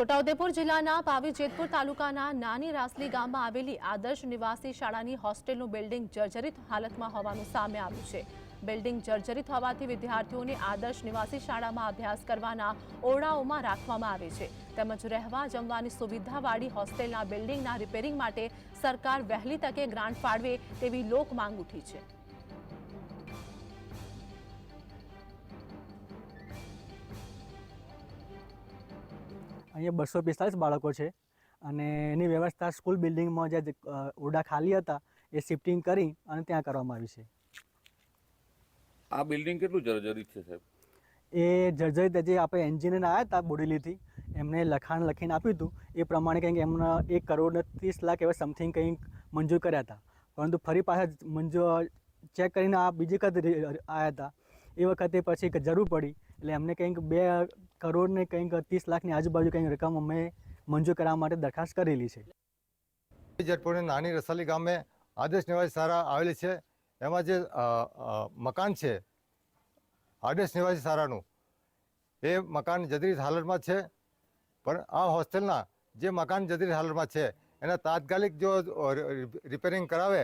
છોટાઉદેપુર જિલ્લાના પાવી જેતપુર તાલુકાના નાની રાસલી ગામમાં આવેલી આદર્શ નિવાસી શાળાની હોસ્ટેલનું બિલ્ડિંગ જર્જરિત હાલતમાં હોવાનું સામે આવ્યું છે. બિલ્ડિંગ જર્જરિત હોવાથી વિદ્યાર્થીઓને આદર્શ નિવાસી શાળામાં અભ્યાસ કરવાના ઓરડાઓમાં રાખવામાં આવે છે. તેમજ રહેવા જમવાની સુવિધાવાળી હોસ્ટેલના બિલ્ડિંગના રિપેરિંગ માટે સરકાર વહેલી તકે ગ્રાન્ટ ફાળવે તેવી લોક માંગ ઉઠી છે. અહીંયા બસો પિસ્તાલીસ બાળકો છે. અને એની વ્યવસ્થા સ્કૂલ બિલ્ડિંગમાં જે ઓરડા ખાલી હતા એ શિફ્ટિંગ કરી અને ત્યાં કરવામાં આવી છે. આ બિલ્ડિંગ કેટલું જર્જરિત છે સાહેબ? એ જર્જરિત જે આપણે એન્જિનિયર આવ્યા હતા બોડેલીથી. એમને લખાણ લખીને આપ્યું હતું. એ પ્રમાણે કંઈક એમના એક કરોડ ત્રીસ લાખ એવા સમથિંગ કંઈક મંજૂર કર્યા હતા. પરંતુ ફરી પાછા મંજૂર ચેક કરીને આ બીજી વખત આવ્યા હતા. એ વખતે પછી જરૂર પડી. એટલે એમને કંઈક બે કરોડ ને કંઈક ત્રીસ લાખની આજુબાજુ કંઈક રકમ અમે મંજૂર કરવા માટે દરખાસ્ત કરેલી છે. જેટપુરની નાની રસાલી ગામે આદર્શ નિવાસી શાળા આવેલી છે. એમાં જે મકાન છે આદર્શ નિવાસી શાળાનું એ મકાન જદરી હાલતમાં છે. પણ આ હોસ્ટેલના જે મકાન જદરી હાલતમાં છે, એના તાત્કાલિક જો રિપેરિંગ કરાવે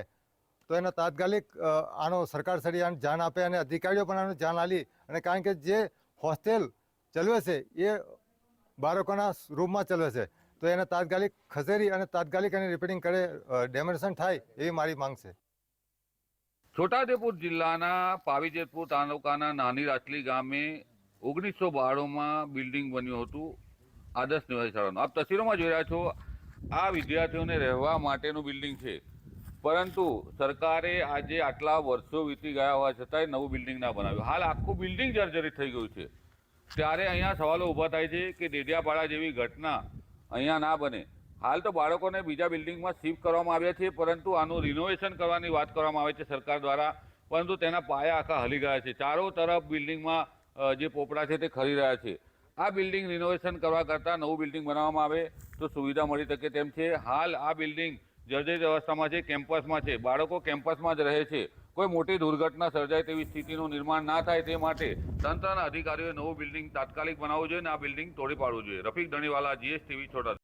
તો એના તાત્કાલિક આનો સરકાર શ્રી જાણ આપે અને અધિકારીઓ પણ આને જાણ આલી અને કારણ કે જે હોસ્ટેલ ચલવે છે એ બાળકોના રૂમમાં ચલવે છે, તો એને તાત્કાલિક ખસેડી અને તાત્કાલિક એને રિપેરિંગ કરે ડેમોનેશન થાય એવી મારી માંગ છે. છોટાઉદેપુર જિલ્લાના પાવીજેતપુર તાલુકાના નાની રાચલી ગામે ઓગણીસો બાણુંમાં બિલ્ડિંગ બન્યું હતું, આદર્શ નિવાસી શાળાનું. આપ તસવીરોમાં જોઈ રહ્યા છો, આ વિદ્યાર્થીઓને રહેવા માટેનું બિલ્ડિંગ છે. પરંતુ સરકારે આજે આટલા વર્ષો વીતી ગયા હોવા છતાંય નવું બિલ્ડિંગ ના બનાવ્યું. હાલ આખું બિલ્ડિંગ જર્જરિત થઈ ગયું છે. ત્યારે અહીંયા સવાલો ઊભા થાય છે કે ડેડિયાપાડા જેવી ઘટના અહીંયા ના બને. હાલ તો બાળકોને બીજા બિલ્ડિંગમાં શિફ્ટ કરવામાં આવ્યા છે, પરંતુ આનું રિનોવેશન કરવાની વાત કરવામાં આવે છે સરકાર દ્વારા, પરંતુ તેના પાયા આખા હલી ગયા છે. ચારો તરફ બિલ્ડિંગમાં જે પોપડા છે તે ખરી રહ્યા છે. આ બિલ્ડિંગ રિનોવેશન કરવા કરતાં નવું બિલ્ડિંગ બનાવવામાં આવે તો સુવિધા મળી શકે તેમ છે. હાલ આ બિલ્ડિંગ જર્જરિત અવસ્થામાં છે, કેમ્પસમાં છે. બાળકો કેમ્પસમાં જ રહે છે. કોઈ મોટી દુર્ઘટના સર્જાય તેવી સ્થિતિનું નિર્માણ ના થાય તે માટે તંત્રના અધિકારીઓએ નવું બિલ્ડિંગ તાત્કાલિક બનાવવું જોઈએ અને આ બિલ્ડિંગ તોડી પાડવું જોઈએ. રફીક ધણીવાલા, જીએસટીવી, છોટા